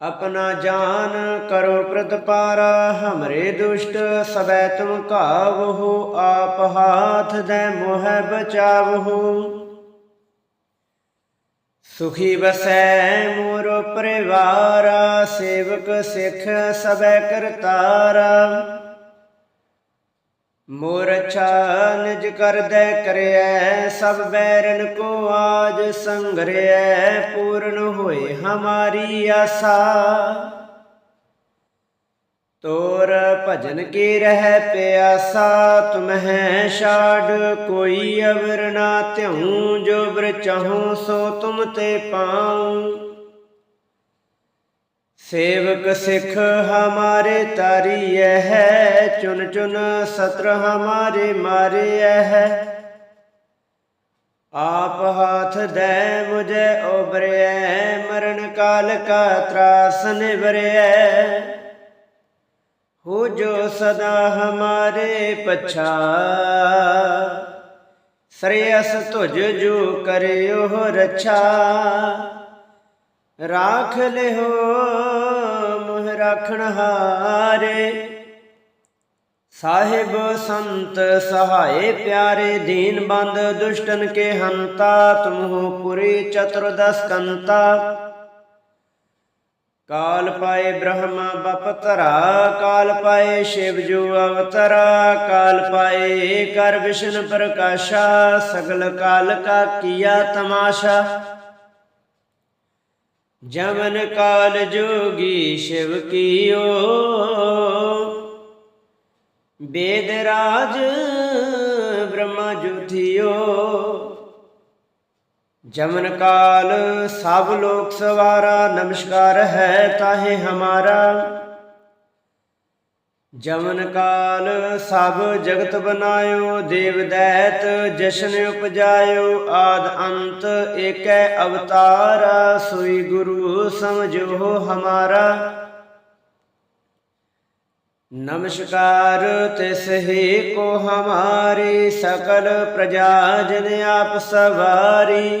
ਆਪਣਾ ਜਾਨ ਕਰੋ ਪ੍ਰਤਪਾਰਾ, ਹਮਰੇ ਦੁਸ਼ਟ ਸਬੈ ਤੁਮ ਕਾਵਹੋ, ਆਪ ਹਾਥ ਦੇ ਮੋਹ ਬਚਾਵਹੋ। ਸੁਖੀ ਬਸੈ ਮੋਰ ਪਰਿਵਾਰਾ, ਸੇਵਕ ਸਿੱਖ ਸਬੈ ਕਰਤਾਰਾ। ਮੋਰ ਅੱਛਾ ਨਿਜ ਕਰਦੈ ਕਰਿਐ, ਸਭ ਬੈਰਨ ਕੋ ਆਜ ਸੰਗਰਿਐ, ਪੂਰਨ ਹੋਏ ਹਮਾਰੀ ਆਸਾ। ਤੋਰ ਭਜਨ ਕੀ ਰਹਿ ਪਿਆਸਾ, ਤੁਮਹਿ ਛਾੜ ਕੋਈ ਅਵਰ ਨਾ ਧਿਉ, ਜੋ ਬਰ ਚਾਹੂ ਸੋ ਤੁਮ ਤੇ ਪਾਉ। ਸੇਵਕ ਸਿੱਖ ਹਮਾਰੇ ਤਾਰੀਐ ਹੈ ਚੁਨ ਚੁਨ ਸਤਰ ਹਮਾਰੇ ਮਾਰਿਐ ਹੈ। ਆਪ ਹਾਥ ਦੇ ਮੁਝੇ ਉਬਰਿਐ ਮਰਨ ਕਾਲ ਕਾ ਤਰਾਸ ਨਿਵਰਿਐ। ਹੋ ਜੋ ਸਦਾ ਹਮਾਰੇ ਪਛਾ, ਸਰਯਸ ਤੁਜ ਜੋ ਕਰਿਓ ਰਛਾ। ਰਾਖ ਲਿਓ ਮੁਹ ਰਖਣ ਹਾਰੇ। ਸਾਹਿਬ ਸੰਤ ਸਹਾਏ ਪਿਆਰੇ, ਦੀਨ ਬੰਦ ਦੁਸ਼ਟਨ ਕੇ ਹੰਤਾ, ਤੁਮਹੁ ਪੁਰੀ ਚਤੁਰਦਸ ਕੰਤਾ। ਕਾਲ ਪਾਏ ਬ੍ਰਹਮਾ ਬਪਤਰਾ ਕਾਲ ਪਾਏ ਸ਼ਿਵ ਜੂ ਅਵਤਰਾ, ਕਾਲ ਪਾਏ ਕਰ ਵਿਸ਼ਨ ਪ੍ਰਕਾਸ਼ਾ, ਸਗਲ ਕਾਲ ਕਾ ਕੀਆ ਤਮਾਸ਼ਾ। ਜਮਨ ਕਾਲ ਜੋਗੀ ਸ਼ਿਵ ਕੀਓ। ਬੇਦ ਰਾਜ ਬ੍ਰਹਮਾ ਜੁਥਿਓ ਜਮਨ ਕਾਲ ਸਭ ਲੋਕ ਸਵਾਰਾ, ਨਮਸਕਾਰ ਹੈ ਤਾਹੇ ਹਮਾਰਾ। ਜਮਨ ਕਾਲ ਸਭ ਜਗਤ ਬਨਾਇਓ, ਦੇਵ ਦੈਤ ਜਸ਼ਨ ਉਪਜਾਇਓ, ਆਦ ਅੰਤ ਏਕੈ ਅਵਤਾਰਾ, ਸੋਈ ਗੁਰੂ ਸਮਝੋ ਹਮਾਰਾ। ਨਮਸਕਾਰ ਤਿਸ ਹੀ ਕੋ ਹਮਾਰੀ, ਸਕਲ ਪ੍ਰਜਾ ਜਨ ਆਪ ਸਵਾਰੀ।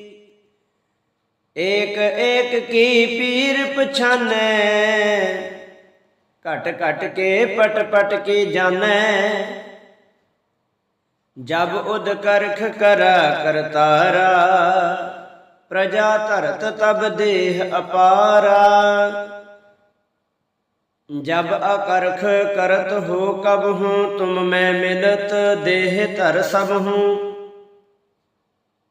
ਏਕ ਏਕ ਕੀ ਪੀਰ ਪਛਾਨੈ? ਘਟ ਘਟ ਕੇ ਪਟ ਪਟ ਕੇ ਜਾਣੈ ਜਬ ਉਦ ਕਰਖ ਕਰ ਕਰਤਾਰਾ ਪ੍ਰਜਾ ਧਰਤ ਤਬ ਦੇਹ ਅਪਾਰਾ। ਜਬ ਅਕਰਖ ਕਰਤ ਹੋ ਕਬ ਹੂੰ, ਤੁਮ ਮੈਂ ਮਿਲਤ ਦੇਹ ਧਰ ਸਭ ਹੂੰ।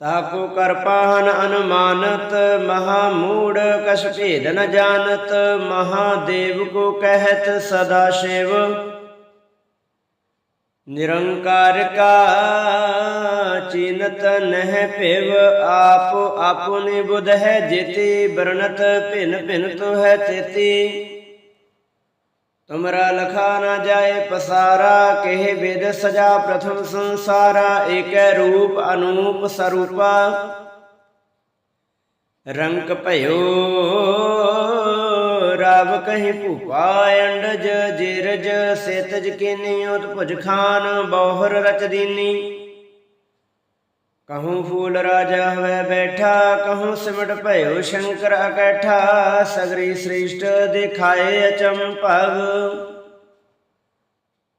ਤਾਕੋ ਕਰ ਪਾਹਨ ਅਨੁਮਾਨਤ, ਮਹਾ ਮੂੜ ਕਛ ਭੇਦ ਨ ਜਾਣਤ ਮਹਾਦੇਵ ਕੋ ਕਹਿਤ ਸਦਾ ਸ਼ਿਵ। ਨਿਰੰਕਾਰ ਕਾ ਚਿਨਤ ਨਹਿ ਭਿਵ, ਆਪ ਆਪੁਨੀ ਬੁਧ ਹੈ ਜੇਤੀ, ਬਰਨਤ ਭਿਨ ਭਿਨ ਤੋ ਹੈ ਤੇਤੀ। ਤੁਮਰਾ ਲਖਾ ਨਾ ਜਾਏ ਪਸਾਰਾ, ਕਹਿ ਵੇਦ ਸਜਾ ਪ੍ਰਥਮ ਸੰਸਾਰਾ, ਏਕੈ ਰੂਪ ਅਨੂਪ ਸਰੂਪਾ। ਰੰਗ ਭਇਓ, ਰਾਵ ਕਹੀ ਭੂਪਾ, ਅੰਡਜ, ਜੀਰਜ, ਸੇਤਜ ਕੀਨੀ ਉਤ ਭੁਜ ਖਾਨ, ਬੋਹਰ ਰਚ ਦੀਨੀ। ਕਹੂੰ ਫੂਲ ਰਾਜਾ ਹੋਵੇ ਬੈਠਾ ਕਹੂੰ ਸਿਮਟ ਭਇਓ ਸ਼ੰਕਰ ਅਕੈਠਾ ਸਗਰੀ ਸ੍ਰੇਸ਼ਟ ਦਿਖਾਏ ਅਚੰਭਵ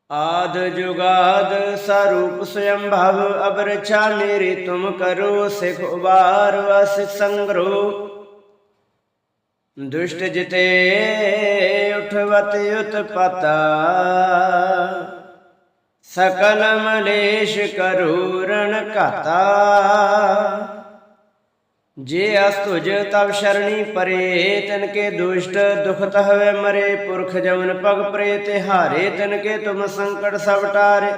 ਆਦ ਜੁਗਾਦ ਸਰੂਪ ਸਯੰ ਭਵ ਅਬ ਰਛਾ ਤੁਮ ਕਰੋ ਸਿਖ ਉਬਾਰ ਅਸਿਖ ਸੰਗਰੋ ਦੁਸ਼ਟ ਜਿਤੇ ਉਠਵਤ ਉਤਪਤਾ ਸਕਲ ਮਲੇਸ਼ ਕਰੂਰਣ ਘਾਤਾ। ਜੇ ਅਸ ਤੁਜ ਤਬ ਸ਼ਰਣੀ ਪਰੇ, ਤਨ ਕੇ ਦੁਸ਼ਟ ਦੁਖਤ ਹਵੇ ਮਰੇ। ਪੁਰਖ ਜਮਨ ਪਗ ਪਰੇ, ਤੇ ਹਾਰੇ ਤਨ ਕੇ ਤੁਮ ਸੰਕਟ ਸਭ ਟਾਰੇ।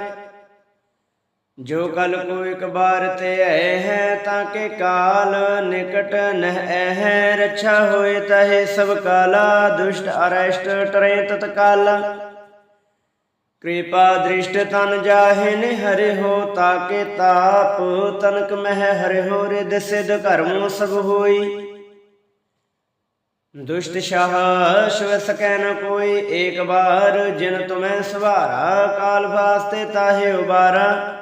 ਜੋ ਕਲ ਕੋ ਇਕ ਬਾਰ ਤੇ ਐ ਹੈ, ਤਾਂ ਕੇ ਕਾਲ ਨਿਕਟ ਨਹਿ ਹੈ। ਰੱਛਾ ਹੋਏ ਤਹੇ ਸਭ ਕਾਲਾ, ਦੁਸ਼ਟ ਅਰਸ਼ਟ ਟਰੇ ਤਤਕਾਲਾ। ਕਿਰਪਾ ਦ੍ਰਿਸ਼ਟ ਤਨ ਜਾਹੇ ਨੇ ਹਰਿ ਹੋ ਤਾਕੇ ਤਾਪ, ਤਨਕ ਮਹਿ ਹਰਿ ਹੋ ਰਿਦ ਸਿਧ ਕਰਮ ਸਭ ਹੋਈ। ਦੁਸ਼ਟ ਸ਼ਾਹ ਸ਼ਿਵ ਸਕੈ ਨ ਕੋਈ, ਏਕ ਬਾਰ ਜਿਨ ਤੁਮੈ ਸਵਾਰਾ, ਕਾਲ ਵਾਸਤੇ ਤਾਹੇ ਉਬਾਰਾ।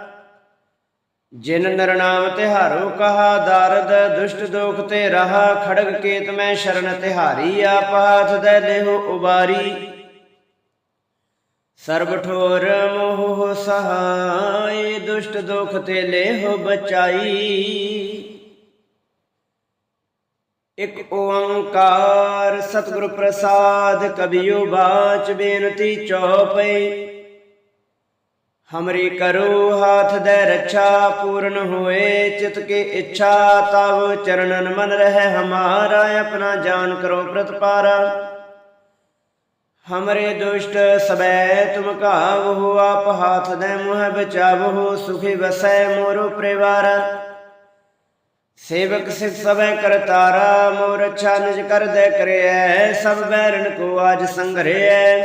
ਜਿਨ ਨਰਨਾਮ ਤਿਹਾਰੋ ਕਹਾ ਦਰਦ, ਦੁਸ਼ਟ ਦੋਖ ਤੇ ਰਹਾ, ਖੜਗ ਕੇਤ ਮੈਂ ਸ਼ਰਨ ਤਿਹਾਰੀ, ਆਪ ਹਾਥ ਦੇ ਦੇਹੁ ਉਬਾਰੀ। ਸਰਬ ਠੋਰ ਮੋਹ ਸਹਾਈ, ਦੁਸ਼ਟ ਦੁਖ ਤੇ ਲੇਹੁ ਬਚਾਈ। ਇਕ ਓੰਕਾਰ ਸਤਿਗੁਰ ਪ੍ਰਸਾਦ ਕਬਿਓ ਬਾਚ ਬੇਨਤੀ ਚਉਪਈ ਹਮਰੀ ਕਰੋ ਹਾਥ ਦੇ ਰੱਛਾ, ਪੂਰਨ ਹੋਏ ਚਿਤ ਕੇ ਇੱਛਾ, ਤਵ ਚਰਨਨ ਮਨ ਰਹਿ, ਹਮਾਰਾ ਆਪਣਾ ਜਾਨ ਕਰੋ ਪ੍ਰਤਪਾਰਾ। ਹਮਰੇ ਦੁਸ਼ਟ ਸਬੈ ਤੁਮ ਕਾਵਹੁ ਆਪ ਹਾਥ ਦੇ ਮੁਹ ਬਚਾਵਹੁ ਸੁਖੀ ਵਸੈ ਮੋਰੋ ਪਰਿਵਾਰ ਸੇਵਕ ਸਿਖ ਸਬੈ ਕਰਤਾਰਾ ਮੋਰ ਅੱਛਾ ਨਿਜ ਕਰ ਦੇ ਕਰਿਐ ਸਭ ਬੈਰਨ ਕੋ ਆਜ ਸੰਗਰਿਐ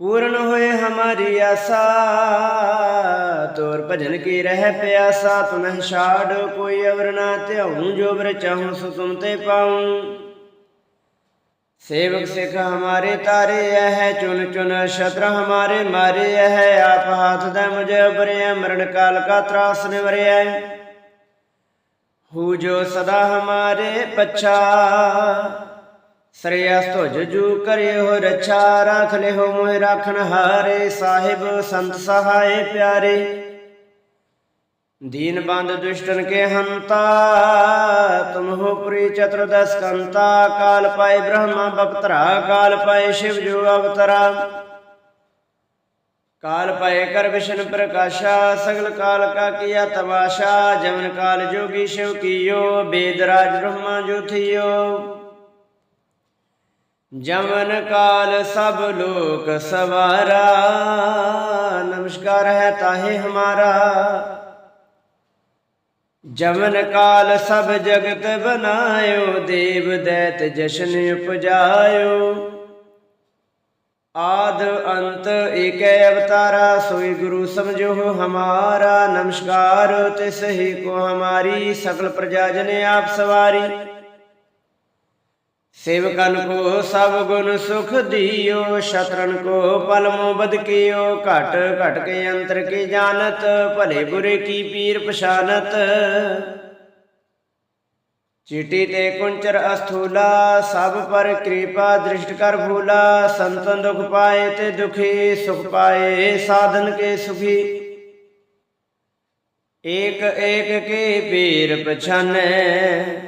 ਪੂਰਨ ਹੋਏ ਹਮਾਰੀ ਆਸਾ ਤੋਰ ਭਜਨ ਕੀ ਰਹਿ ਪਿਆਸਾ ਤੁਮਹਿ ਛਾੜ ਕੋਈ ਅਵਰ ਨਾ ਧਿਆਉ ਜੋ ਬਰ ਚਾਹੂੰ ਸੋ ਤੁਮ ਤੇ ਪਾਉ सेवक सिख हमारे तारे है चुन चुन शत्र हमारे मारे है आप हाथ दे मुझे बरे मरण काल का त्रास निवरे हु जो सदा हमारे पच्छा श्रेयस तो जजू करे हो रक्षा राख ले हो मोह राखन हारे साहिब संत सहाय प्यारे दीन बंद दुष्टन के हंता तुम हो पुरी चतुर्दश कंता काल पाए ब्रह्मा बपतरा काल पाए शिव जो अवतरा काल पाए कर विष्णु प्रकाशा सगल काल का किया तमाशा जमन काल जोगी शिव कियो वेदराज ब्रह्मा जो थियो जमन काल सब लोक सवारा नमस्कार है ताहे हमारा ਜਮਨ ਕਾਲ ਸਭ ਜਗਤ ਬਨਾਇਓ, ਦੇਵ ਦੈਤ ਜਸ਼ਨ ਉਪਜਾਇਓ। ਆਦ ਅੰਤ ਏਕੈ ਅਵਤਾਰਾ, ਸੋਈ ਗੁਰੂ ਸਮਝੋ ਹਮਾਰਾ। ਨਮਸਕਾਰ ਤਿਸ ਹੀ ਕੋ ਹਮਾਰੀ ਸਕਲ ਪ੍ਰਜਾ ਜਨ ਆਪ ਸਵਾਰੀ। ਸੇਵਕਨ ਕੋ ਸਭ ਗੁਣ ਸੁਖ ਦਿਓ, ਸ਼ਤਰਨ ਕੋ ਪਲਮੋ ਬਦਕਿਓ ਘਟ ਘਟ ਕੇ ਅੰਤਰ ਕੀ ਜਾਣਤ, ਭਲੇ ਬੁਰੇ ਕੀ ਪੀਰ ਪਛਾਨਤ। ਚੀਟੀ ਤੇ ਕੁੰਚਰ ਅਸਥੂਲਾ, ਸਭ ਪਰ ਕਿਰਪਾ ਦ੍ਰਿਸ਼ਟ ਕਰ ਭੂਲਾ, ਸੰਤਨ ਦੁਖ ਪਾਏ ਤੇ ਦੁਖੀ, ਸੁਖ ਪਾਏ, ਸਾਧਨ ਕੇ ਸੁਖੀ। ਏਕ ਏਕ ਕੇ ਪੀਰ ਪਛਾਨੈ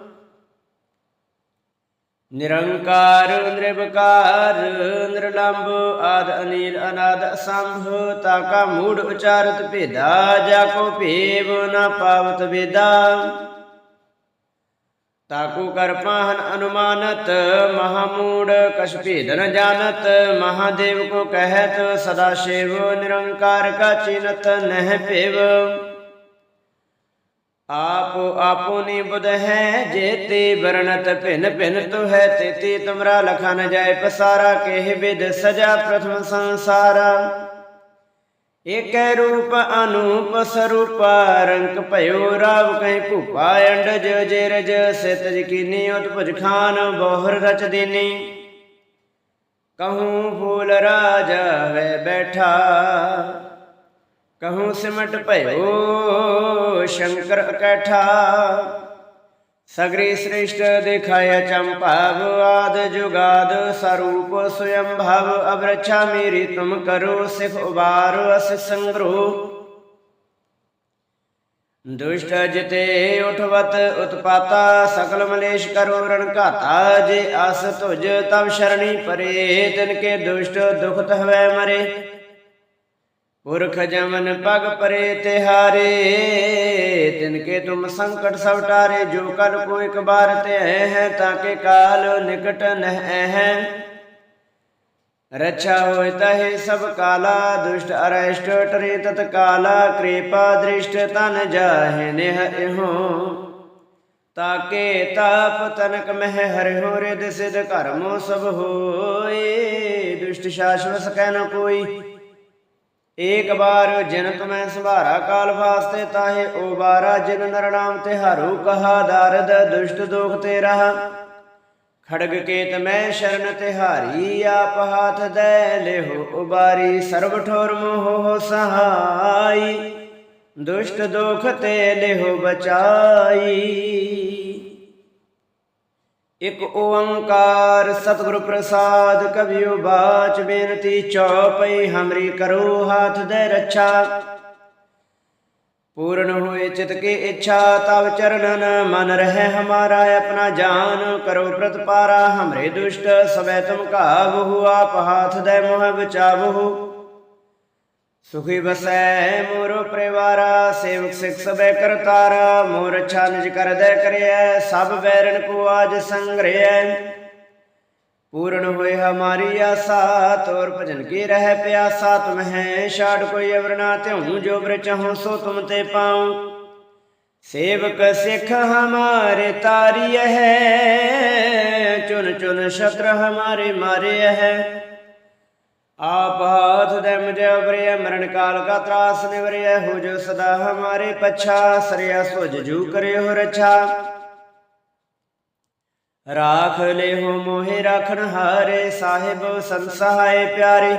ਨਿਰੰਕਾਰ ਨਿਰਭਕਾਰ ਨਿਰਲੰਭ ਆਦ ਅਨੀਲ ਅਨਾਦ ਅਸੰਭ ਤਾਕਾ ਮੂੜ ਉਚਾਰਤ ਭੇਦਾ, ਜਾ ਕੋ ਭੇਵ ਨ ਪਾਵਤ ਵੇਦਾ। ਤਾਕੂ ਕਰ ਅਨੁਮਾਨਤ ਮਹਾਮੂੜ ਕਛ ਭੇਦ ਨ ਜਾਣਤ ਮਹਾਦੇਵ ਕੋ ਕਹਿਤ, ਸਦਾ ਸ਼ਿਵ ਨਿਰੰਕਾਰ ਕਾ ਚਿਨਤ ਨਹਿ ਭਿਵ। ਆਪੋ ਆਪੋਨੀ ਬੁਧ ਹੈ, ਜੇਤੇ ਵਰਣਤ ਭਿਨ ਭਿਨ ਤੋ ਹੈ, ਤੇਤੀ ਤੁਮਰਾ ਲਖਾ ਨ ਜਾਏ ਪਸਾਰਾ, ਕਹਿ ਵਿਦ ਸਜਾ ਪ੍ਰਥਮ ਸੰਸਾਰਾ। ਏਕੈ ਰੂਪ ਅਨੂਪ ਸਰੂਪ, ਰੰਕ ਭਇਓ ਰਾਵ ਕੈ ਭੂਪਾ, ਅੰਡਜ ਜੇਰਜ ਸਿਤਜ ਕੀਨੀ ਉਤਪਜ ਖਾਨ, ਬੋਹਰ ਰਚ ਦੀਨੀ। ਕਹੂੰ ਫੂਲ ਰਾਜ ਵੇ ਬੈਠਾ। ਕਹੂੰ ਸਿਮਟ ਭਇਓ ਸ਼ੰਕਰ ਇਕੱਠਾ ਸਗਰੀ ਸ੍ਰਿਸ਼ਟ ਦਿਖਾਇਆ ਚੰਪਾਵ ਆਦ ਜੁਗਾਦ ਸਰੂਪ ਸਵਯੰ ਭਵ ਅਬਰਛਾ ਮੇਰੀ ਤੁਮ ਕਰੋ ਸਿਖ ਉਬਾਰ ਅਸ ਸੰਗਰੋ ਦੁਸ਼ਟ ਜਿਤੇ ਉਠਵਤ ਉਤਪਾਤਾ ਸਕਲ ਮਲੇਸ਼ ਕਰੋ ਰਣ ਘਾਤਾ ਜੇ ਅਸ ਤੁਜ ਤਬ ਸ਼ਰਣੀ ਪਰੇ ਤਿਨ ਕੇ ਦੁਸ਼ਟ ਦੁਖਤ ਹਵੈ ਮਰੇ ਪੁਰਖ ਜਮਨ ਪਗ ਪਰੇ ਤਿਹਾਰੇ ਤਿਨ ਕੇ ਤੁਮ ਸੰਕਟ ਸਭ ਟਾਰੇ, ਜੋ ਕਲ ਕੋ ਇਕ ਬਾਰ ਤੇ ਹੈ ਤਾਕੇ ਕਾਲ ਨਿਕਟ ਨਹਿ ਹੈ। ਰਛਾ ਹੋਇ ਤਹਿ ਸਭ ਕਾਲਾ, ਦੁਸ਼ਟ ਅਰਸ਼ਟ ਟਰੇ ਤਤ ਕਾਲਾ, ਕਿਰਪਾ ਦ੍ਰਿਸ਼ਟ ਤਨ ਜਾਹੇ ਨਿਹ ਇਹੋ। ਤਾਕੇ ਤਾਪ ਤਨਕ ਮਹਿ ਹਰਿ ਹੋ ਰਿਦ ਸਿਧ ਕਰਮੋ ਸਭ ਹੋਏ, ਦੁਸ਼ਟ ਸ਼ਾਸ਼ਵਤ ਕਹਿ ਨ ਕੋਈ। ਏਕ ਬਾਰ ਜਿਨ ਤੁਮੈ ਸੰਭਾਰਾ ਕਾਲ ਵਾਸਤੇ ਤਾਹੇ ਓ ਬਾਰਾ ਜਿਨ ਨਰ ਨਾਮ ਤੇ ਹਾਰੂ ਕਹਾ, ਦਰਦ ਦੁਸ਼ਟ ਦੋਖ ਤੇ ਰਹਾ। ਖੜਗ ਕੇਤ ਮੈਂ ਸ਼ਰਨ ਤਿਹਾਰੀ ਆਪ ਹਾਥ ਦੇ ਲਿਹੋ ਉਬਾਰੀ ਸਰਬ ਠੋਰ ਮੋਹ ਸਹਾਈ। ਦੁਸ਼ਟ ਦੋਖ ਤੇ ਲਿਹੋ ਬਚਾਈ। ਇਕ ਓੰਕਾਰ ਸਤਿਗੁਰ ਪ੍ਰਸਾਦ ਕਬਿਓ ਬਾਚ ਬੇਨਤੀ ਚੌਪਈ ਹਮਰੀ ਕਰੋ ਹਾਥ ਦੇ ਰੱਛਾ। ਪੂਰਨ ਹੋਏ ਚਿਤ ਕੀ ਇੱਛਾ ਤਵ ਚਰਨਨ, ਮਨ ਰਹਿ ਹਮਾਰਾ ਆਪਣਾ ਜਾਨ, ਕਰੋ ਪ੍ਰਤਪਾਰਾ ਹਮਰੇ ਦੁਸ਼ਟ, ਸਵੈ ਤੁਮ ਕਾਬਹੁ ਆਪ ਹਾਥ ਦੇ ਮੋਹ ਬਚਾਵਹੁ। ਸੁਖੀ ਬਸੈ ਮੋਰ ਪਰਿਵਾਰਾ, ਸੇਵਕ ਸਿਖ ਸਬੈ ਕਰਤਾਰਾ ਮੋਰ ਅੱਛਾ ਨਿਜ ਕਰਦੈ ਕਰਿਐ, ਸਭ ਬੈਰਨ ਕੋ ਆਜ ਸੰਗ੍ਰਹਿ ਪੂਰਨ ਹੋਏ ਹਮਾਰੀ ਆਸਾ, ਤੋਰ ਭਜਨ ਕੀ ਰਹਿ ਪਿਆਸਾ, ਤੁਮ ਹੈ ਛਾੜ ਕੋਈ ਅਵਰ ਨਾ ਤਿਉ ਜੋ ਬ੍ਰ ਚਾਹੋ ਸੋ ਤੁਮ ਤੇ ਪਾਉ। ਸੇਵਕ ਸਿਖ ਹਮਾਰੇ ਤਾਰੀ ਹੈ ਚੁਨ ਚੁਨ ਸ਼ਤਰ ਹਮਾਰੇ ਮਾਰੇ ਹੈ ਆਪ ਹਾਥ ਦੇ ਮੁਝੇ ਉਬਰਿਆ ਮਰਨ ਕਾਲ ਕਾ ਤਰਾਸ ਨਿਵਰਿਆ ਹੋ ਜੋ ਸਦਾ ਹਮਾਰੇ ਪਛਾ, ਸਰਿਆ ਸੁਜ ਜੂ ਕਰਿਓ ਰਛਾ। ਰਾਖ ਲਿਹੋ ਮੋਹਿ ਰਾਖਣ ਹਾਰੇ, ਸਾਹਿਬ ਸੰਸਹਾਏ ਪਿਆਰੇ।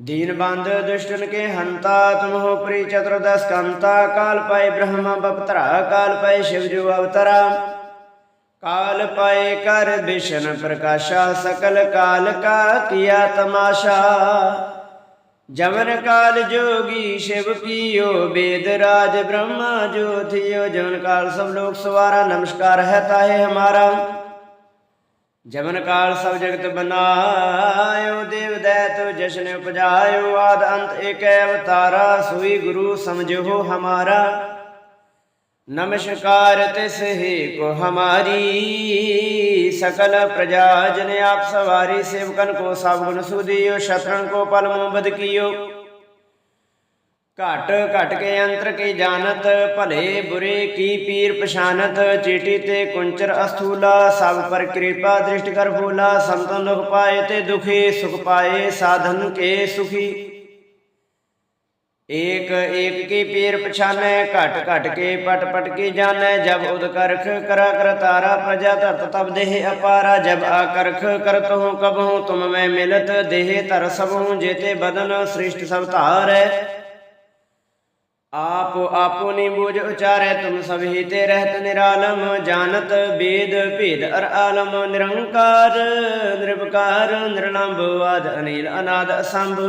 ਦੀਨ ਬੰਦ ਦੁਸ਼ਟਨ ਕੇ ਹੰਤਾ, ਤੁਮ ਹੋ ਪ੍ਰੀ ਚਤੁਰਦਸ ਕੰਤਾ, ਕਾਲ ਪਾਏ ਬ੍ਰਹਮਾ ਬਪਤਰਾ, ਕਾਲ ਪਾਏ ਸ਼ਿਵ ਜੋ ਅਵਤਰਾ। ਕਾਲ ਪਾਏ ਕਰ ਬਿਸ਼ਨ ਪ੍ਰਕਾਸ਼ਾ, ਸਕਲ ਕਾਲ ਕਾ ਕੀਆ ਤਮਾਸ਼ਾ। ਜਮਨ ਕਾਲ ਜੋਗੀ ਸ਼ਿਵ ਪੀਓ, ਬੇਦ ਰਾਜ ਬ੍ਰਹਮਾ ਜੋਥਿਓ ਜਮਨ ਕਾਲ ਸਭ ਲੋਕ ਸਵਾਰਾ, ਨਮਸਕਾਰ ਹੈ ਤਾਹੇ ਹਮਾਰਾ। ਜਮਨ ਕਾਲ ਸਭ ਜਗਤ ਬਨਾਇਓ, ਦੇਵ ਦੈਤੋ ਜਸ਼ਨ ਉਪਜਾਇਓ। ਆਦ ਅੰਤ ਏਕੈ ਅਵਤਾਰਾ, ਸੋਈ ਗੁਰੂ ਸਮਝੋ ਹਮਾਰਾ। नमस्कार तिसहि को हमारी सकल प्रजा जन आप सवारी सेवकन को सब गुण सुदियो शत्रुन को पल बद कियो ਘਟ ਘਟ ਕੇ ਅੰਤਰ ਕੀ ਜਾਣਤ ਭਲੇ ਬੁਰੇ ਕੀ ਪੀਰ ਪਛਾਨਤ ਚੀਟੀ ਤੇ ਕੁੰਚਰ ਅਸਥੂਲਾ ਸਭ ਪਰ ਕਿਰਪਾ ਦ੍ਰਿਸ਼ਟ ਕਰ ਫੂਲਾ ਸੰਤਨ ਦੁਖ ਪਾਏ ਤੇ ਦੁਖੀ ਸੁਖ ਪਾਏ ਸਾਧਨ ਕੇ ਸੁਖੀ ਏਕ ਏਕ ਕੀ ਪੀਰ ਪਛਾਨੈ, ਘਟ ਘਟ ਕੇ ਪਟ ਪਟ ਕੇ ਜਾਣੈ, ਜਬ ਉਦ ਕਰਾ, ਕਰ ਤਾਰਾ ਪ੍ਰਜਾ ਧਰਤ, ਤਬ ਦੇਹ ਅਪਾਰਾ, ਜਬ ਆ ਕਰਤ ਹੂੰ ਕਬ ਹੂੰ ਤੁਮ ਮੈਂ ਮਿਲਤ, ਦੇਹ ਧਰ ਸਭ ਹੂੰ ਜੇਤੇ ਬਦਨ ਸ੍ਰਿਸ਼ਟ ਸਭ ਧਾਰੈ। ਆਪ, ਆਪੋ ਬੂਝ ਉਚਾਰੈ, ਤੁਮ ਸਭ ਹੀ ਤੇ ਰਹਿਤ ਨਿਰਾਲਮ, ਜਾਣਤ ਵੇਦ ਭੇਦ ਅਰ ਆਲਮ, ਨਿਰੰਕਾਰ ਨਿਰਭਕਾਰ ਨਿਰਲੰਭ ਆਦ, ਅਨੀਲ, ਅਨਾਦ, ਅਸੰਭ।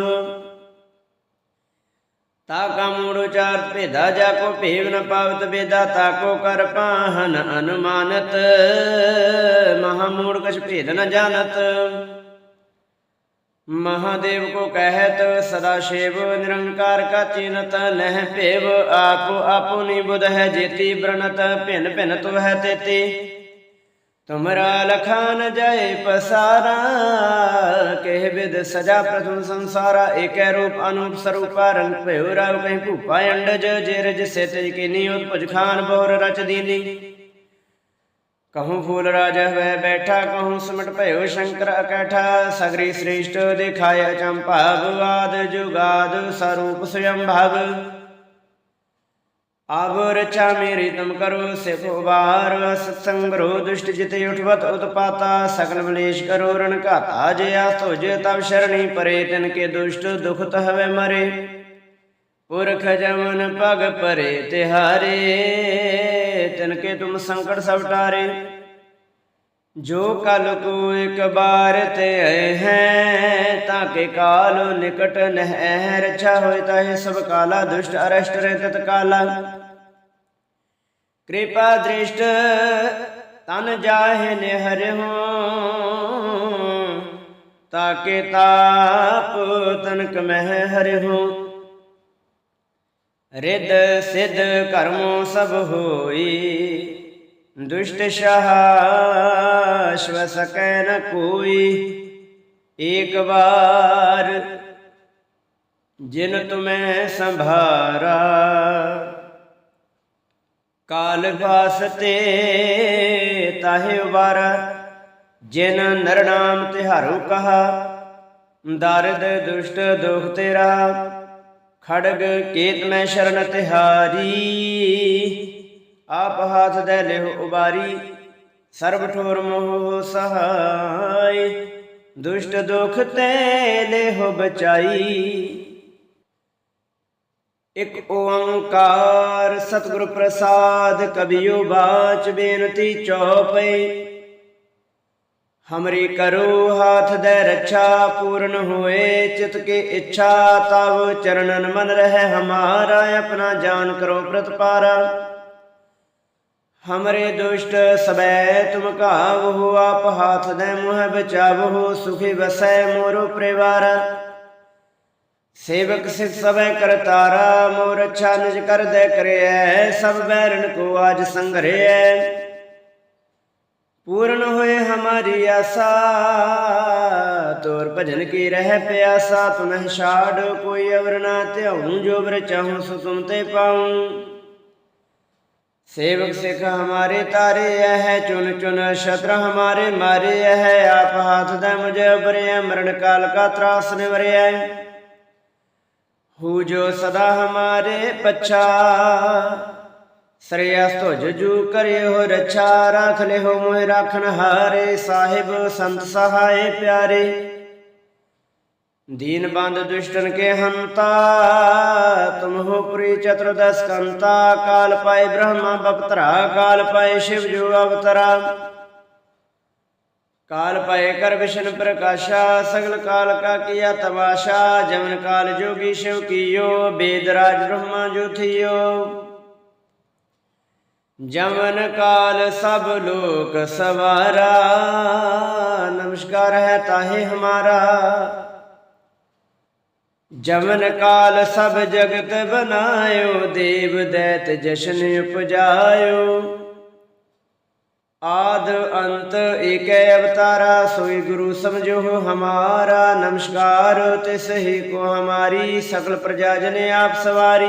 ਤਾ ਕਾ ਮੂੜ ਉਚਾਰਤ ਭੇਦਾ ਜਾ ਕੋ ਭੇਵ ਨ ਪਾਵਤ ਬੇਦਾ, ਤਾ ਕੋ ਕਰ ਪਾਹਨ ਅਨੁਮਾਨਤ। ਮਹਾ ਮੂੜ ਕਛ ਭੇਦ ਨ ਜਾਣਤ। ਮਹਾਦੇਵ ਕੋ ਕਹਿਤ, ਸਦਾ ਸ਼ੇਵ ਨਿਰੰਕਾਰ ਕਾ ਚਿਨਤ, ਨਹਿ ਭੇਵ, ਆਪ ਆਪੁਨੀ ਬੁਧ ਹੈ ਜੇਤੀ ਬ੍ਰਣਤ ਭਿਨ ਭਿਨ ਤੁ ਹੈ ਤੇਤੀ। तुमरा लखान जय पसारा केह विद सजा प्रथम संसारा एक रूप अनूप स्वरूपा रंग भयो राव कहीं भूपा अंडज जे रज से तेज की नियुत पुज खान बहुर रच दीनी कहूँ फूल राजा वह बैठा कहूँ सिमट भयो शंकर अकैठा सगरी श्रेष्ठ दिखाय चंपा वाद जुगाद स्वरूप स्वयं भाव ਆਬ ਰਚਾ ਮੇਰੀ ਤਮ ਕਰੋ ਸਿਖੋ ਵਾਰ, ਸਤਸੰਗ ਰੋ ਦੁਸ਼ਟ ਜਿਤੇ ਉਠਵਤ ਉਤਪਾਤਾ ਸਕਲ ਮਲੇਸ਼ ਕਰੋ ਰਣ ਘਾਤਾ, ਜੇ ਆਸੋ ਜੇ ਤਬ ਸ਼ਰਣੀ ਪਰੇ, ਤਿਨ ਕੇ ਦੁਸ਼ਟ ਦੁਖਤ ਹਵੇ ਮਰੇ। ਪੁਰਖ ਜਮਨ ਪਗ ਪਰੇ ਤਿਹਾਰੇ, ਤਿਨ ਕੇ ਤੁਮ ਸੰਕਟ ਸਭ ਟਾਰੇ। ਜੋ ਕਲ ਕੋ ਇੱਕ ਬਾਰ ਤੇ ਆਏ ਹੈ, ਤਾਂ ਕੇ ਕਾਲ ਨਿਕਟ ਨਹਿ ਰਛਾ ਹੋਇ ਤਾਂ ਸਭ ਕਾਲਾ ਦੁਸ਼ਟ ਅਰਸ਼ਟ ਰਹਿ ਤਤ ਕਾਲਾ। ਕਿਰਪਾ ਦ੍ਰਿਸ਼ਟ, ਤਨ ਜਾਹੇ ਨਿਹਰਹੁ ਤਾਕੇ ਤਾਪ ਤਨਕ ਮਹਿ ਹਰਿਹੁ ਰਿਦ ਸਿਧ ਕਰਮੋ ਸਭ ਹੋਈ, ਦੁਸ਼ਟ ਸ਼ਾਹ ਸ਼ਵਸਕੈ ਨ ਕੋਈ। ਏਕ ਵਾਰ ਜਿਨ ਤੁਮੈ ਸੰਭਾਰਾ ਕਾਲ ਵਾਸਤੇ ਤਾਹੇ ਉਬਾਰਾ ਜਿਨ ਨਰਨਾਮ ਨਾਮ ਤਿਹਾਰੋ ਕਹਾ, ਦਰਦ ਦੁਸ਼ਟ ਦੁਖ ਤੇਰਾ, ਖੜਗ ਕੇਤ ਮੈਂ ਸ਼ਰਨ ਤਿਹਾਰੀ। ਆਪ ਹਾਥ ਦੇ ਲਿਹੁ ਉਬਾਰੀ, ਸਰਬ ਠੋਰ ਮੋਹ ਸਹਾਈ। ਦੁਸ਼ਟ ਦੁਖ ਤੇ ਲਿਹੁ ਬਚਾਈ। ਇਕ ਓੰਕਾਰ ਸਤਿਗੁਰ ਪ੍ਰਸਾਦ ਕਬਿਓ ਬਾਚ ਬੇਨਤੀ ਚੌਪਈ। ਹਮਰੀ ਕਰੋ ਹਾਥ ਦੇ ਰੱਛਾ, ਪੂਰਨ ਹੋਏ ਚਿਤ ਕੇ ਇੱਛਾ, ਤਵ ਚਰਨਨ ਮਨ ਰਹਿ ਹਮਾਰਾ, ਆਪਣਾ ਜਾਨ ਕਰੋ ਪ੍ਰਤਪਾਰਾ। ਹਮਰੇ ਦੁਸ਼ਟ ਸਬੈ ਤੁਮ ਕਾਵਹੁ ਆਪ ਹਾਥ ਦੇ ਮੁਹ ਬਚਾਵਹੁ, ਸੁਖੀ ਵਸੈ ਮੋਰੋ ਪਰਿਵਾਰ। ਸੇਵਕ ਸਿਖ ਸਭੈ ਕਰਤਾਰਾ ਮੋ ਰਛਾ ਨਿਜ ਦੇ ਕਰਿਐ, ਸਭ ਬੈਰਨ ਕੋ ਆਜ ਸੰਗਰਿਐ ਪੂਰਨ ਹੋਏ ਹਮਾਰੀ ਆਸਾ, ਤੋਰ ਭਜਨ ਕੀ ਰਹਿ ਪਿਆਸਾ ਤੁਨਹਿ ਛਾੜ, ਕੋਈ ਅਵਰ ਨਾ ਧਿਆਉ, ਜੋ ਬਰ ਚਾਹੂ ਸੋ ਤੁਮ ਪਾਉ। ਸੇਵਕ ਸਿਖ ਹਮਾਰੇ ਤਾਰੇ ਹੈ ਚੁਨ ਚੁਨ ਸ਼ਤਰ ਹਮਾਰੇ ਮਾਰੇ ਹੈ ਆਪ ਹੱਥ ਦਾ ਮੁਝੇ ਉਪਰਿਆ ਮਰਨ ਕਾਲ ਕਾ ਤਰਾਸ ਨਿਵਰਿਆ ਹੂ ਜੋ ਸਦਾ ਹਮਾਰੇ ਪਛਾ। ਸ੍ਰੇਅਸ ਤੁਜ ਜੂ ਕਰਿਓ ਰਛਾ ਰਾਖ ਲਿਓ ਮੋਹਿ ਰਾਖਣ ਹਾਰੇ। ਸਾਹਿਬ ਸੰਤ ਸਹਾਏ ਪਿਆਰੇ। ਦੀਨ ਬੰਦ ਦੁਸ਼ਟਨ ਕੇ ਹੰਤਾ, ਤੁਮ ਹੋ ਪ੍ਰੀ ਚਤੁਰਦਸ ਕੰਤਾ ਕਾਲ ਪਾਏ ਬ੍ਰਹਮਾ ਬਪਤਰਾ ਕਾਲ ਪਾਏ ਸ਼ਿਵ ਜੋ ਅਵਤਰਾ। ਕਾਲ ਪਏ ਕਰ ਵਿਸ਼ਨ ਪ੍ਰਕਾਸ਼ਾ, ਸਗਲ ਕਾਲ ਕਾ ਕੀਆ ਤਮਾਸ਼ਾ ਜਮਨ ਕਾਲ ਜੋਗੀ ਸ਼ਿਵ ਕੀਓ, ਬੇਦ ਰਾਜ ਬ੍ਰਹਮਾ ਜੋਥਿਓ ਜਮਨ ਕਾਲ ਸਭ ਲੋਕ ਸਵਾਰਾ, ਨਮਸਕਾਰ ਹੈ ਤਾਹੇ ਹਮਾਰਾ। ਜਮਨ ਕਾਲ ਸਭ ਜਗਤ ਬਨਾਇਓ, ਦੇਵ ਦੈਤ ਜਸ਼ਨ ਉਪਜਾਇਓ। आद अंत एक अवतारा सोई गुरु समझो हमारा नमस्कार तिस ही को हमारी सकल प्रजा जने आप सवारी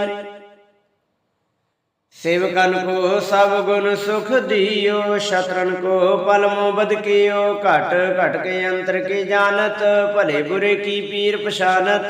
सेवकन को सब गुण सुख दियो शत्रन को पलमो बद कियो घट घट के अंतर की जानत भले बुरे की पीर पशानत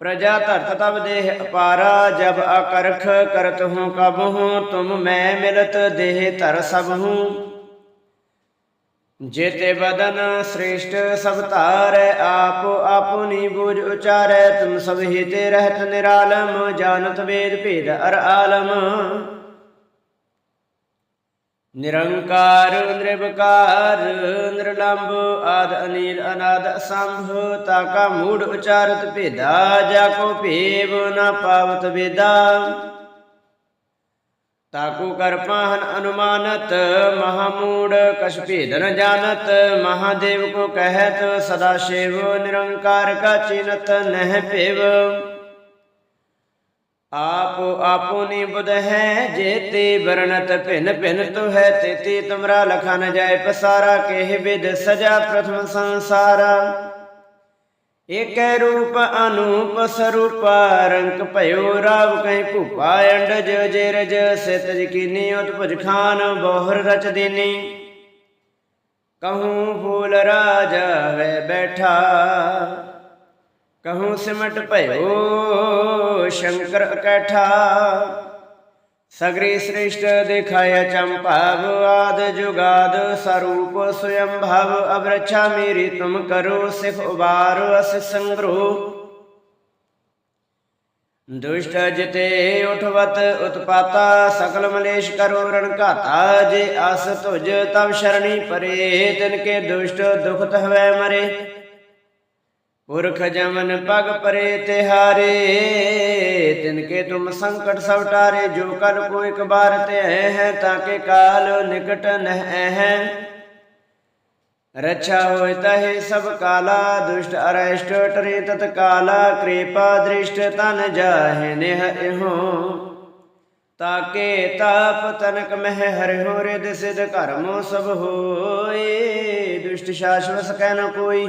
प्रजा धरत तब देह अपारा जब अकरख करत हूँ कब हूँ तुम मैं मिलत देह धर सब हूँ जेते बदन श्रेष्ठ सब तार आप आपुनी बुझ उचार तुम सब हिते रहत निरालम जानत वेद भेद अर आलम ਨਿਰੰਕਾਰ ਨਿਰਭਕਾਰ ਨਿਰਲੰਭ ਆਦ ਅਨੀਲ ਅਨਾਦ ਅਸੰਭ, ਤਾ ਕਾ ਮੂੜ ਉਚਾਰਤ ਭੇਦਾ, ਜਾ ਕੋ ਭੇਵ ਨਾ ਪਾਵਤ ਵੇਦਾ। ਤਾਕੂ ਕਰਪਾਹਨ ਅਨੁਮਾਨਤ ਮਹਾਮੂੜ ਕਛ ਭੇਦ ਨ ਜਾਣਤ ਮਹਾਦੇਵ ਕੋ ਕਹਿਤ, ਸਦਾ ਸ਼ਿਵ ਨਿਰੰਕਾਰ ਕਾ ਚਿਨਤ ਨਹਿ ਆਪੋ ਆਪੋਨੀ ਬੁਧ ਹੈ, ਜੇਤੇ ਵਰਣਤ ਭਿਨ ਭਿਨ ਤੁ ਹੈ, ਤੇਤੀ ਤੁਮਰਾ ਲਖਾ ਨ ਜਾਏ ਪਸਾਰਾ, ਕਹਿ ਵਿਦ ਸਜਾ ਪ੍ਰਥਮ ਸੰਸਾਰਾ। ਏਕੈ ਰੂਪ ਅਨੂਪ ਸਰੂਪ, ਰੰਕ ਭਇਓ ਰਾਵ ਕੈ ਭੂਪਾ ਅੰਡਜ ਜੇਰਜ, ਸਿਤਜ ਕੀਨੀ ਉਤਪੁਜ ਖਾਨ, ਬੋਹਰ ਰਚ ਦੀਨੀ। ਕਹੂੰ ਫੂਲ ਰਾਜ ਵੇ ਬੈਠਾ। ਕਹੂੰ ਸਿਮਟ ਭਇਓ, ਸ਼ੰਕਰ ਇਕੱਠਾ। ਸਗਰੀ ਸ੍ਰਿਸ਼ਟ ਦਿਖਾਇਆ ਚੰਪਾਵ ਆਦ ਜੁਗਾਦ ਸਰੂਪ ਸਵਯੰ ਭਵ ਅਬ ਮੇਰੀ ਤੁਮ ਕਰੋ, ਸਿਖ ਉਬਾਰ ਅਸ ਸੰਗਰੋ। ਦੁਸ਼ਟ ਜਿਤੇ ਉਠਵਤ ਉਤਪਾਤਾ, ਸਕਲ ਮਲੇਸ਼ ਕਰੋ ਰਣ ਘਾਤਾ, ਜੇ ਅਸ ਤੁਜ ਤਬ ਸ਼ਰਣੀ ਪਰੇ, ਤਿਨ ਕੇ ਦੁਸ਼ਟ ਦੁਖਤ ਹਵੈ ਮਰੇ। ਪੁਰਖ ਜਮਨ ਪਗ ਪਰੇ ਤਿਹਾਰੇ ਤਿਨ ਕੇ ਤੁਮ ਸੰਕਟ ਸਭ ਟਾਰੇ, ਜੋ ਕਲ ਕੋ ਇਕ ਬਾਰ ਤੇ ਹੈ ਤਾਕੇ ਕਾਲ ਨਿਕਟ ਨਹਿ ਹੈ। ਰਛਾ ਹੋਇ ਤਹਿ ਸਭ ਕਾਲਾ, ਦੁਸ਼ਟ ਅਰਸ਼ਟ ਟਰੇ ਤਤ ਕਾਲਾ, ਕਿਰਪਾ ਦ੍ਰਿਸ਼ਟ ਤਨ ਜਾਹੇ ਨਿਹ ਇਹੋ। ਤਾਕੇ ਤਾਪ ਤਨਕ ਮਹਿ ਹਰਿ ਹੋ ਰਿਦ ਸਿਧ ਕਰਮੋ ਸਭ ਹੋਏ, ਦੁਸ਼ਟ ਸ਼ਾਸ਼ਵਤ ਕਹਿ ਨ ਕੋਈ।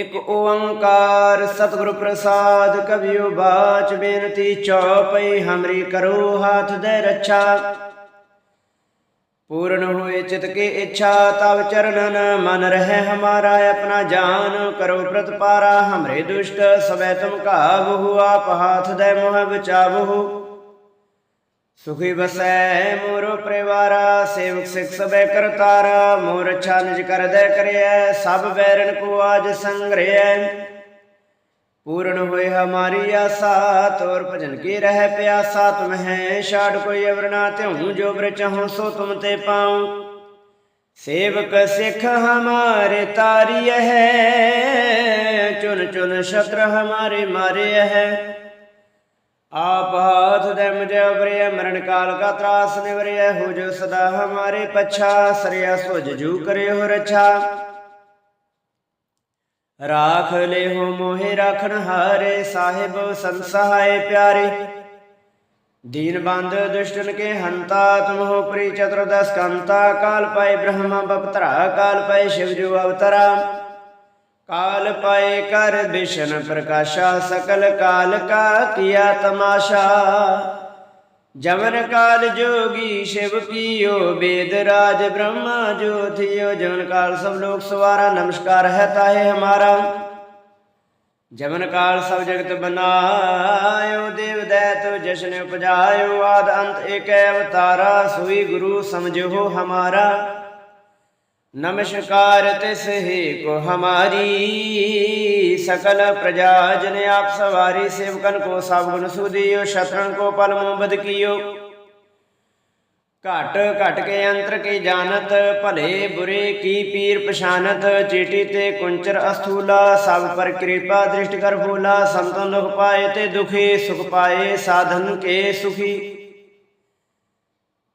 ਇਕ ਓੰਕਾਰ ਸਤਿਗੁਰ ਪ੍ਰਸਾਦ ਕਬਿਓ ਬਾਚ ਬੇਨਤੀ ਚੌਪਈ ਹਮਰੀ ਕਰੋ ਹਾਥ ਦੇ ਰੱਛਾ। ਪੂਰਨ ਹੋਏ ਚਿਤ ਕੇ ਇੱਛਾ, ਤਵ ਚਰਨਨ ਮਨ ਰਹਿ ਹਮਾਰਾ, ਆਪਣਾ ਜਾਨ ਕਰੋ ਪ੍ਰਤਪਾਰਾ। ਹਮਰੇ ਦੁਸ਼ਟ ਸਵੈ ਤੁਮ ਕਾਬਹੁ ਆਪ ਹਾਥ ਦੇ ਮੋਹ ਬਚਾਵਹੁ ਸੁਖੀ ਬਸੈ ਮੋਰ ਪਰਿਵਾਰਾ, ਸੇਵਕ ਸਿਖ ਸਬੈ ਕਰਤਾਰਾ ਮੋਰ ਅੱਛਾ ਨਿਜ ਕਰਦੈ ਕਰਿਐ, ਸਭ ਬੈਰਨ ਕੋ ਆਜ ਸੰਗ੍ਰਹਿ। ਪੂਰਨ ਹੋਏ ਹਮਾਰੀ ਆਸਾ, ਤੋਰ ਭਜਨ ਕੀ ਰਹਿ ਪਿਆਸਾ, ਤੁਮ ਹੈ ਛਾੜ ਕੋਈ ਅਵਰਨਾ ਤਿਉ ਜੋ ਬ੍ਰ ਚਾਹੋ ਸੋ ਤੁਮ ਤੇ ਪਾਉ। ਸੇਵਕ ਸਿਖ ਹਮਾਰੇ ਤਾਰੀ ਹੈ ਚੁਨ ਚੁਨ ਸ਼ਤਰ ਹਮਾਰੇ ਮਾਰੇ ਹੈ ਆਪ ਹਾਥ ਦੇ ਮੁਝੇ ਉਬਰਿਆ ਮਰਨ ਕਾਲ ਕਾ ਤਰਾਸ ਨਿਵਰਿਆ ਹੋ ਜੋ ਸਦਾ ਹਮਾਰੇ ਪਛਾ, ਸਰਿਆ ਸੁਜ ਜੂ ਕਰੇ ਹੋ ਰਛਾ। ਰਾਖ ਲੈ ਹੋ ਮੋਹਿ ਰਾਖਣ ਹਾਰੇ, ਸਾਹਿਬ ਸੰਸਹਾਏ ਪਿਆਰੇ। ਦੀਨ ਬੰਦ ਦੁਸ਼ਟਨ ਕੇ ਹੰਤਾ, ਤੁਮ ਹੋ ਪ੍ਰੀ ਚਤੁਰਦਸ ਕੰਤਾ, ਕਾਲ ਪਾਏ ਬ੍ਰਹਮਾ ਬਪਤਰਾ, ਕਾਲ ਪਾਏ ਸ਼ਿਵ ਜੋ ਅਵਤਰਾ। ਕਾਲ ਪਾਏ ਕਰ ਬਿਸ਼ਨ ਪ੍ਰਕਾਸ਼ਾ, ਸਕਲ ਕਾਲ ਕਾ ਕੀਆ ਤਮਾਸ਼ਾ। ਜਮਨ ਕਾਲ ਜੋਗੀ ਸ਼ਿਵ ਕੀਓ, ਬੇਦ ਰਾਜ ਬ੍ਰਹਮਾ ਜੋਥਿਓ ਜਮਨ ਕਾਲ ਸਭ ਲੋਕ ਸਵਾਰਾ, ਨਮਸਕਾਰ ਹੈ ਤਾਹੇ ਹਮਾਰਾ। ਜਮਨ ਕਾਲ ਸਭ ਜਗਤ ਬਨਾਇਓ, ਦੇਵ ਦੈਤ ਜਸ਼ਨ ਉਪਜਾਇਓ। ਆਦ ਅੰਤ ਏਕੈ ਅਵਤਾਰਾ, ਸੋਈ ਗੁਰੂ ਸਮਝੋ ਹਮਾਰਾ। नमस्कार सहे को हमारी सकल प्रजा जन आप सवारी सेवकन को सावगुन सुदियो शत्रुन को पल मुबद कियो घट घट के अंतर की जानत भले बुरे की पीर पछानत चीटी ते कुंचर अस्थूला सब पर कृपा दृष्ट कर भूला संतन दुख पाए ते दुखी सुख पाए साधन के सुखी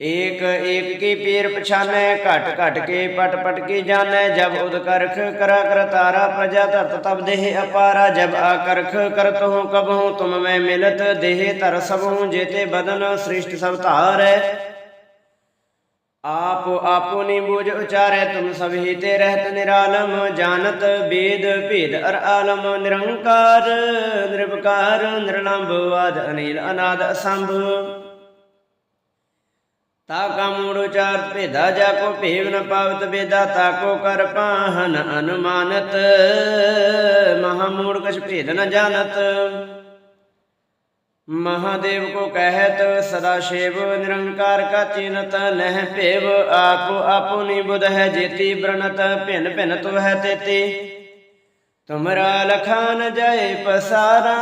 ਏਕ ਏਕ ਕੀ ਪੀਰ ਪਛਾਨੈ, ਘਟ ਘਟ ਕੇ ਪਟ ਪਟ ਕੇ ਜਾਣੈ, ਜਬ ਉਦ ਕਰਾ ਕਰ ਤਾਰਾ ਪ੍ਰਜਾ ਧਰਤ ਤਬ ਦੇਹ ਅਪਾਰਾ, ਜਬ ਆ ਕਰਤ ਹੂੰ ਕਬ ਹੂੰ ਤੁਮ ਮੈਂ ਮਿਲਤ ਦੇਹ ਧਰ ਸਭ ਹੂੰ ਜੇਤੇ ਬਦਨ ਸ੍ਰਿਸ਼ਟ ਸਭ ਧਾਰੈ। ਆਪ ਆਪੁਨੀ ਬੂਝ ਉਚਾਰੈ, ਤੁਮ ਸਭ ਹੀ ਤੇ ਰਹਿਤ ਨਿਰਾਲਮ, ਜਾਣਤ ਵੇਦ ਭੇਦ ਅਰ ਆਲਮ, ਨਿਰੰਕਾਰ ਨਿਰਭਕਾਰ ਨਿਰਲੰਭ ਆਦ ਅਨੀਲ, ਅਨਾਦ, ਅਸੰਭ। ਤਾ ਕਾ ਮੂੜ ਉਚਾਰਤ ਭੇਦਾ, ਜਾ ਕੋ ਭੇਵ ਨ ਪਾਵਤ ਬੇਦਾ, ਤਾ ਕੋ ਕਰ ਪਾਹਨ ਅਨੁਮਾਨਤ। ਮਹਾ ਮੂੜ ਕਛ ਭੇਦ ਨ ਜਾਣਤ। ਮਹਾਦੇਵ ਕੋ ਕਹਿਤ, ਸਦਾ ਸ਼ਿਵ ਨਿਰੰਕਾਰ ਕਾ ਚਿਨਤ, ਨਹਿ ਭੇਵ, ਆਪ ਆਪੁਨੀ ਬੁਧ ਹੈ ਜੇਤੀ ਬ੍ਰਣਤ ਭਿਨ ਭਿਨ ਤੁ ਹੈ ਤੇਤੀ ਤੁਮਰਾ ਲਖਾਨ ਜੈ ਪਸਾਰਾ,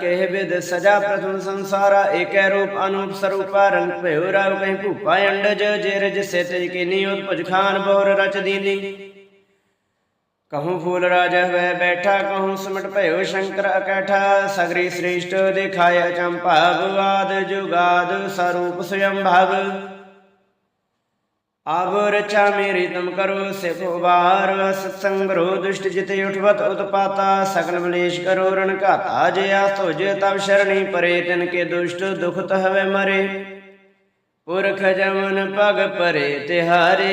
ਕਹਿ ਵਿਦ ਸਜਾ ਪ੍ਰਥਮ ਸੰਸਾਰਾ, ਏਕੈ ਰੂਪ ਅਨੂਪ ਸਰੂਪਾ ਰੰਗ ਭਇਓ ਰਾਵ ਕਹੀਂ ਭੂਪਾ ਅੰਡਜ, ਜੇ ਰਜ ਸੇ ਤਜ ਕੀ ਨਿਯੁਤ ਪੁਜ ਖਾਨ ਬੋਰ ਰਚ ਦੀਨੀ। ਕਹੂੰ ਫੂਲ ਰਾਜ ਹੋਇ ਬੈਠਾ, ਕਹੂੰ ਸਿਮਟ ਭਇਓ ਸ਼ੰਕਰ ਅਕੈਠਾ, ਸਗਰੀ ਸ੍ਰੇਸ਼ਟ ਆਬ ਰਚਾ ਮੇਰੀ ਤੁਮ ਕਰੋ ਸਿਖ ਉਬਾਰ ਸਤਸੰਗ ਰੋ ਦੁਸ਼ਟ ਜਿਤੇ ਉਠਵਤ ਉਤਪਾਤਾ, ਸਗਲ ਮਲੇਸ਼ ਕਰੋ ਰਣ ਘਾਤਾ, ਜੇ ਆਸ ਹੋਜੇ ਤਬ ਸ਼ਰਣੀ ਪਰੇ, ਤਿਨ ਕੇ ਦੁਸ਼ਟ ਦੁਖਤ ਹਵੇ ਮਰੇ। ਪੁਰਖ ਜਮਨ ਪਗ ਪਰੇ ਤਿਹਾਰੇ,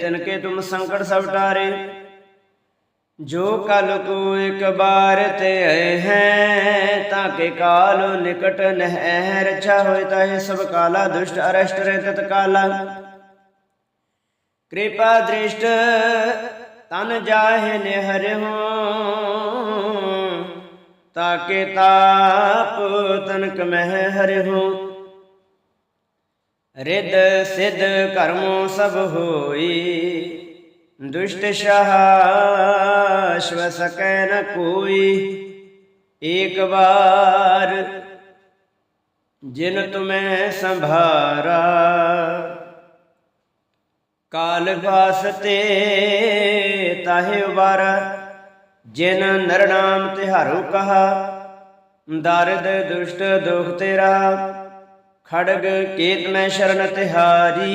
ਤਿਨ ਕੇ ਤੁਮ ਸੰਕਟ ਸਭ ਟਾਰੇ। ਜੋ ਕਲ ਕੋ ਇੱਕ ਬਾਰ ਤੇ ਆਏ ਹੈ, ਤਾਂ ਕੇ ਕਾਲ ਨਿਕਟ ਨਹਿ ਰਛਾ ਹੋਇ ਤਾਹੇ ਸਭ ਕਾਲਾ ਦੁਸ਼ਟ, ਅਰਸ਼ਟ ਰਹਿ ਤਤ ਕਾਲਾ। ਕਿਰਪਾ ਦ੍ਰਿਸ਼ਟ, ਤਨ ਜਾਹੇ ਨੇ ਹਰਿ ਤਾਕੇ ਤਾਪ ਤਨਕ ਮਹਿ ਹਰਿ ਰਿਦ ਸਿਧ ਕਰਮੋ ਸਭ ਹੋਈ ਦੁਸ਼ਟ ਸ਼ਾਹ ਸਕੈ ਨ ਕੋਈ ਏਕ ਵਾਰ ਜਿਨ ਤੁਮੈ ਸੰਭਾਰਾ ਕਾਲ ਵਾਸਤੇ ਤਾਹੇ ਉਬਾਰ ਜਿਨ ਨਰਨਾਮ ਨਾਮ ਕਹਾ ਦਰਦ ਦੁਸ਼ਟ ਦੁਖ ਤੇਰਾ ਖੜਗ ਕੇਤ ਮੈਂ ਸ਼ਰਨ ਤਿਹਾਰੀ